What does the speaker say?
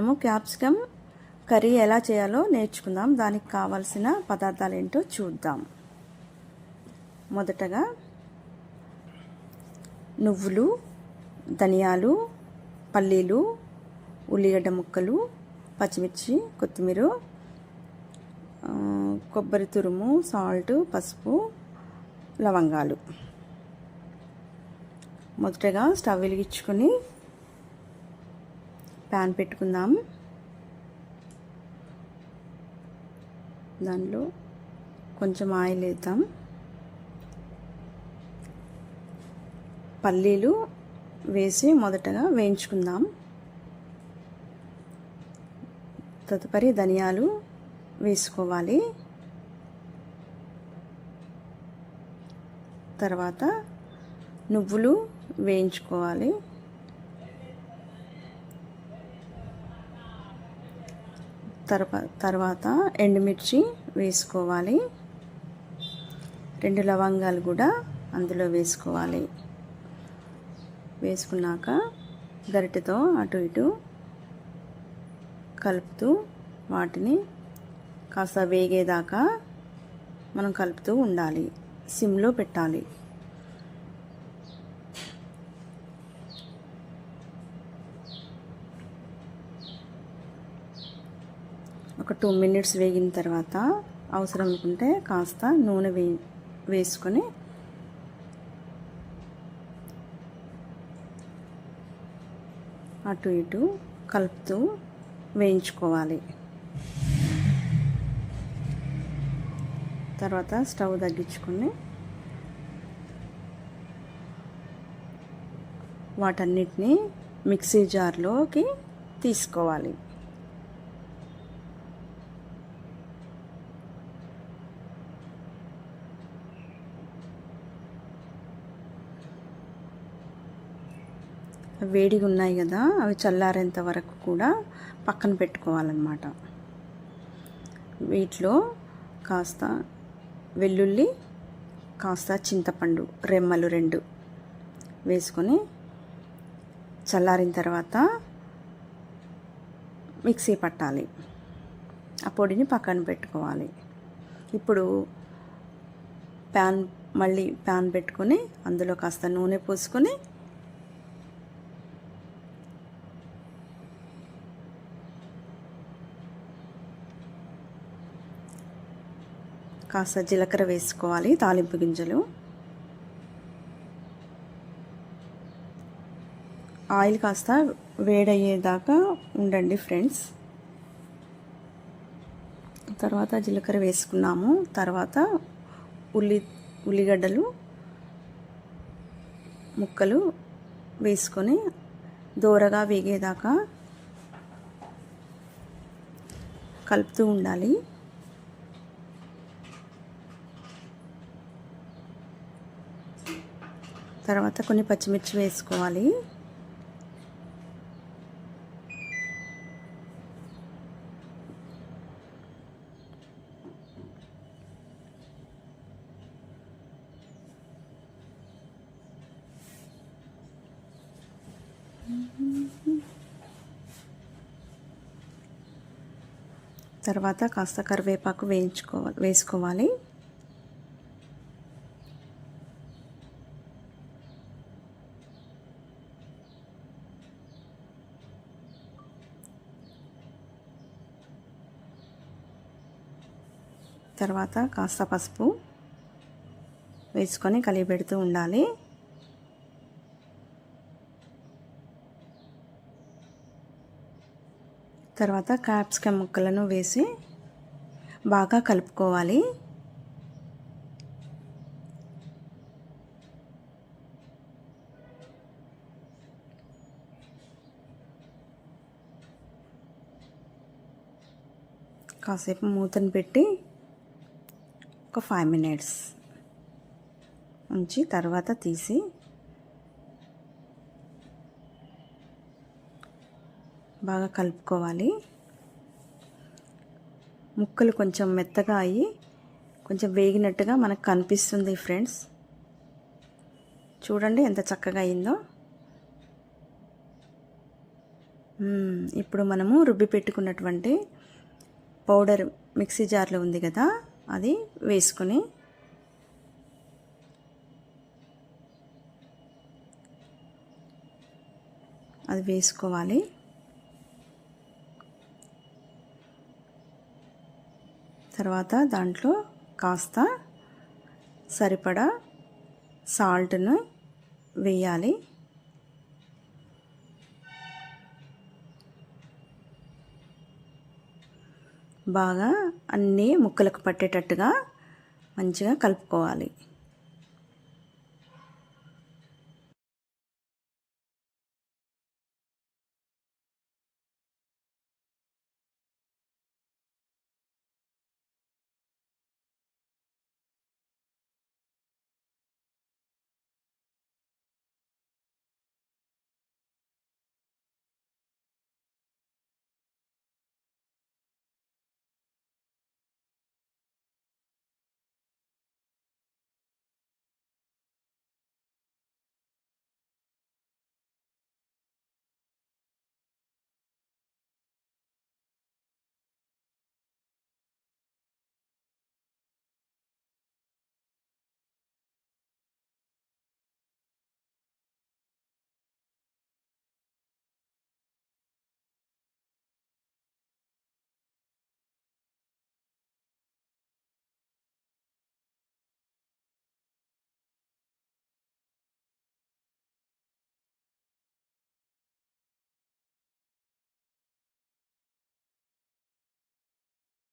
మనము capsicum curry ఎలా చేయాలో నేర్చుకుందాం. దానికి కావాల్సిన పదార్థాలు ఏంటో చూద్దాం. మొదటగా నువ్వులు ధనియాలు పల్లీలు ఉల్లిగడ్డ ముక్కలు పచ్చిమిర్చి కొత్తిమీర కొబ్బరి తురుము సాల్ట్ పసుపు లవంగాలు. మొదటగా స్టవ్ వెలిగించుకొని ప్యాన్ పెట్టుకుందాం. దానిలో కొంచెం ఆయిల్ వేద్దాం. పల్లీలు వేసి మొదటగా వేయించుకుందాం. తదుపరి ధనియాలు వేసుకోవాలి. తర్వాత నువ్వులు వేయించుకోవాలి. తర్వా తర్వాత ఎండుమిర్చి వేసుకోవాలి. రెండు లవంగాలు కూడా అందులో వేసుకోవాలి. వేసుకున్నాక గరిటెతో అటు ఇటు కలుపుతూ వాటిని కాస్త వేగేదాకా మనం కలుపుతూ ఉండాలి. సిమ్లో పెట్టాలి. ఒక టూ మినిట్స్ వేగిన తర్వాత అవసరం అనుకుంటే కాస్త నూనె వే వేసుకొని అటు ఇటు కలుపుతూ వేయించుకోవాలి. తర్వాత స్టవ్ తగ్గించుకొని వాటన్నిటిని మిక్సీ జార్లోకి తీసుకోవాలి. వేడిగా ఉన్నాయి కదా అవి చల్లారేంత వరకు కూడా పక్కన పెట్టుకోవాలన్నమాట. వీటిలో కాస్త వెల్లుల్లి కాస్త చింతపండు రెమ్మలు రెండు వేసుకొని చల్లారిన తర్వాత మిక్సీ పట్టాలి. ఆ పొడిని పక్కన పెట్టుకోవాలి. ఇప్పుడు ప్యాన్ మళ్ళీ ప్యాన్ పెట్టుకొని అందులో కాస్త నూనె పోసుకొని కాస్త జీలకర్ర వేసుకోవాలి తాలింపు గింజలు. ఆయిల్ కాస్త వేడయ్యేదాకా ఉండండి ఫ్రెండ్స్. తర్వాత జీలకర్ర వేసుకున్నాము. తర్వాత ఉల్లి ఉల్లిగడ్డలు ముక్కలు వేసుకొని దోరగా వేగేదాకా కలుపుతూ ఉండాలి. తర్వాత కొన్ని పచ్చిమిర్చి వేసుకోవాలి. తర్వాత కాస్త కరివేపాకు వేయించుకోవాలి వేసుకోవాలి. తర్వాత కాస్త పసుపు వేసుకొని కలిపెడుతూ ఉండాలి. తర్వాత క్యాప్సికమ్ ముక్కలను వేసి బాగా కలుపుకోవాలి. కాసేపు మూతను పెట్టి ఒక ఫైవ్ మినిట్స్ ఉంచి తర్వాత తీసి బాగా కలుపుకోవాలి. ముక్కలు కొంచెం మెత్తగా అయ్యి కొంచెం వేగినట్టుగా మనకు కనిపిస్తుంది ఫ్రెండ్స్ చూడండి ఎంత చక్కగా అయిందో. ఇప్పుడు మనము రుబ్బి పెట్టుకున్నటువంటి పౌడర్ మిక్సీ జార్లో ఉంది కదా. అది వేసుకొని అది వేసుకోవాలి. తర్వాత దాంట్లో కాస్త సరిపడా సాల్ట్ను వేయాలి. బాగా అన్నీ ముక్కలకు పట్టేటట్టుగా మంచిగా కలుపుకోవాలి.